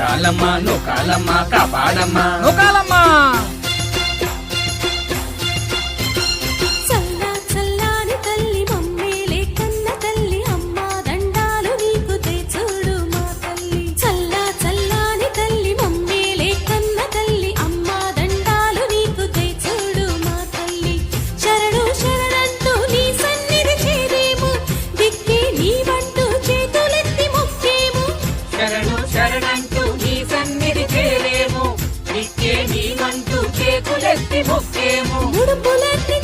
కాలమ్మా నొకాలమ్మ కాలమ్మా కాపాడమ్మా. నొకాలమ్మా చెప్పి ముఖ్యము ముడుపులన్నీ